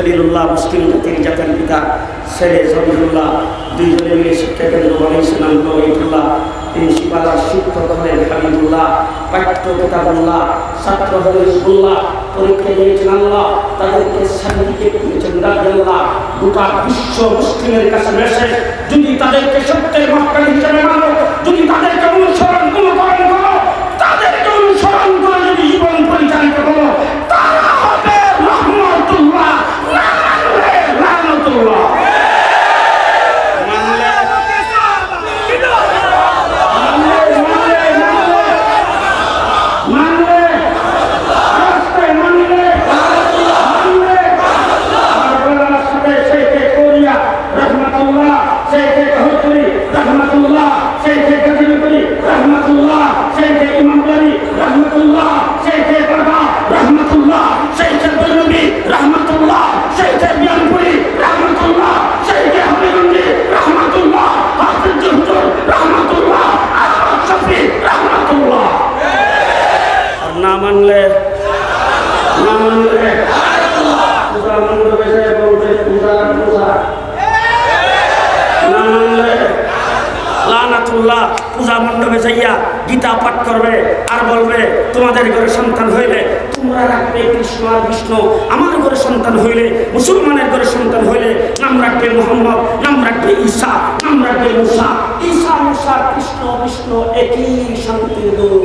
খলিলুল্লাহ মুসলিম জাতির জাতির পিতা, ছেলে জবিরুল্লাহ দুইজনে মিলে শিক্ষা কেন্দ্র বানিয়েছিলেন নবীতুল্লাহ প্রিন্সিপাল আর শিক্ষক হলেন হাবিবুল্লাহ, পাঠ্য কিতাবুল্লাহ, ছাত্র হলেন ইসবুল্লাহ পরীক্ষা দিয়েছেন আল্লাহ, তাদেরকে সার্টিফিকেট দিয়েছেন রাজ্লাহ গোটা বিশ্ব মুসলিমের কাছে মেসেজ যদি তাদেরকে সত্যের মক্কা হিসেবে মানো মানলে, না মানলে পূজা মণ্ডপে পূজা মণ্ডপে যাইয়া গীতা পাঠ করবে আর বলবে, তোমাদের ঘরে সন্তান হইলে তোমরা রাখবে কৃষ্ণ আর বিষ্ণু। আমার ঘরে সন্তান হইলে, মুসলমানের ঘরে সন্তান হইলে নাম রাখবে মোহাম্মদ, নাম রাখবে ঈসা, নাম রাখবে মুসা। ঈসা, মুসা, কৃষ্ণ, বিষ্ণু একই শান্তির দূত।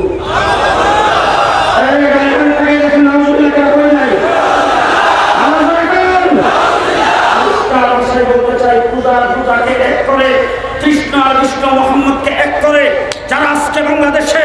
করে কৃষ্ণ আর বিষ্ণু মোহাম্মদকে এক করে যারা আজকে বাংলাদেশে